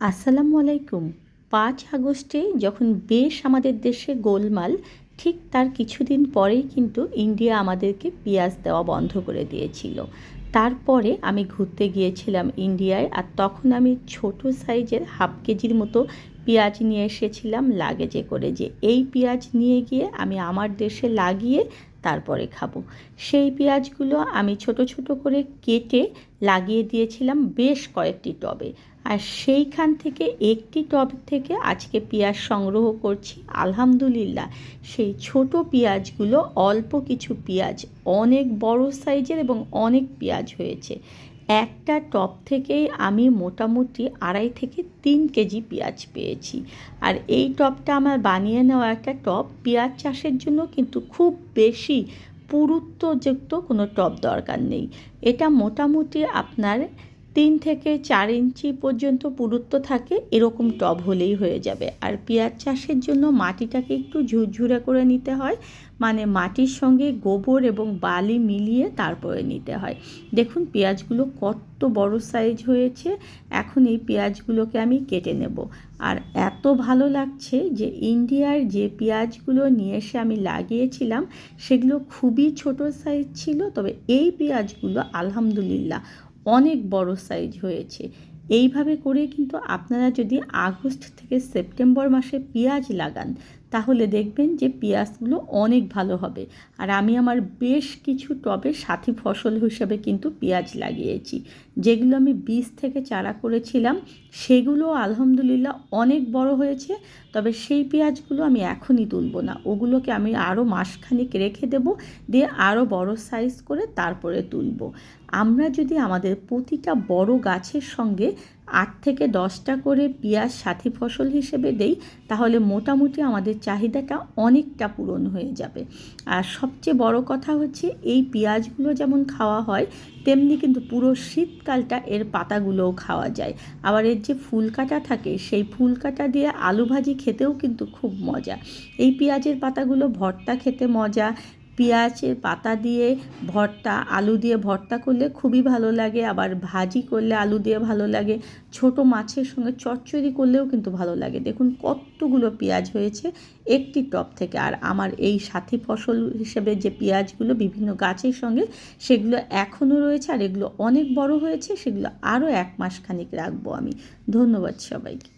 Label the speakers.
Speaker 1: আসসালামু আলাইকুম। পাঁচ আগস্টে যখন বেশ আমাদের দেশে গোলমাল, ঠিক তার কিছুদিন পরেই কিন্তু ইন্ডিয়া আমাদেরকে পেঁয়াজ দেওয়া বন্ধ করে দিয়েছিল। তারপরে আমি ঘুরতে গিয়েছিলাম ইন্ডিয়ায় আর তখন আমি ছোট সাইজের হাফ কেজির মতো পেঁয়াজ নিয়ে এসেছিলাম লাগেজে করে যে এই পেঁয়াজ নিয়ে গিয়ে আমি আমার দেশে লাগিয়ে তারপরে খাব। সেই পেঁয়াজগুলো আমি ছোট ছোট করে কেটে লাগিয়ে দিয়েছিলাম বেশ কয়েকটি টবে। আর সেইখান থেকে একটি টব থেকে আজকে পেঁয়াজ সংগ্রহ করছি। আলহামদুলিল্লাহ, সেই ছোট পেঁয়াজগুলো অল্প কিছু পেঁয়াজ, অনেক বড় সাইজের এবং অনেক পেঁয়াজ হয়েছে। একটা টপ থেকেই আমি মোটামুটি আড়াই থেকে তিন কেজি পেঁয়াজ পেয়েছি। আর এই টপটা আমার বানিয়ে নেওয়া একটা টপ, পেঁয়াজ চাষের জন্য কিন্তু খুব বেশি পুরুত্বযুক্ত কোনো টপ দরকার নেই। এটা মোটামুটি আপনার তিন থেকে চার ইঞ্চি পর্যন্ত পুরুত্ব থাকে, এরকম টব হলেই হয়ে যাবে। আর পেঁয়াজ চাষের জন্য মাটিটাকে একটু ঝুরঝুরে করে নিতে হয় মানে মাটির সঙ্গে গোবর এবং বালি মিলিয়ে তারপরে নিতে হয়। দেখুন, পেঁয়াজগুলো কত বড় সাইজ হয়েছে, এখন এই পেঁয়াজগুলোকে আমি কেটে নেব। আর এত ভালো লাগছে যে ইন্ডিয়ার যে পেঁয়াজগুলো নিয়ে এসে আমি লাগিয়েছিলাম, সেগুলো খুবই ছোট সাইজ ছিল, তবে এই পেঁয়াজগুলো আলহামদুলিল্লাহ অনেক বড় সাইজ হয়েছে। এইভাবে করে কিন্তু আপনারা যদি আগস্ট থেকে সেপ্টেম্বর মাসে পেঁয়াজ লাগান তাহলে দেখবেন যে পেঁয়াজগুলো অনেক ভালো হবে। আর আমি আমার বেশ কিছু টবে সাথী ফসল হিসেবে কিন্তু পেঁয়াজ লাগিয়েছি। যেগুলো আমি বীজ থেকে চারা করেছিলাম, সেগুলো আলহামদুলিল্লাহ অনেক বড় হয়েছে। তবে সেই পেঁয়াজগুলো আমি এখনই তুলব না। ওগুলোকে আমি আরও মাসখানিক রেখে দেব, দিয়ে আরও বড় সাইজ করে তারপরে তুলব। আমরা যদি আমাদের প্রতিটা বড় গাছের সঙ্গে আট থেকে দশটা করে পেঁয়াজ সাথী ফসল হিসেবে দেই, তাহলে মোটামুটি আমাদের চাহিদাটা অনেকটা পূরণ হয়ে যাবে। আর সবচেয়ে বড় কথা হচ্ছে, এই পেঁয়াজগুলো যেমন খাওয়া হয়, তেমনি কিন্তু পুরো শীতকালটা এর পাতাগুলোও খাওয়া যায়। আবার এর যে ফুল কাটা থাকে, সেই ফুল কাটা দিয়ে আলু ভাজি খেতেও কিন্তু খুব মজা। এই পেঁয়াজের পাতাগুলো ভর্তা খেতে মজা পেঁয়াজের পাতা দিয়ে ভর্তা, আলু দিয়ে ভর্তা করলে খুবই ভালো লাগে। আবার ভাজি করলে আলু দিয়ে ভালো লাগে। ছোট মাছের সঙ্গে চচ্চড়ি করলেও কিন্তু ভালো লাগে। দেখুন কতগুলো পেঁয়াজ হয়েছে একটি টপ থেকে। আর আমার এই সাথী ফসল হিসেবে যে পেঁয়াজগুলো বিভিন্ন গাছের সঙ্গে, সেগুলো এখনও রয়েছে। আর এগুলো অনেক বড় হয়েছে, সেগুলো আরও এক মাস খানিক রাখব আমি। ধন্যবাদ সবাইকে।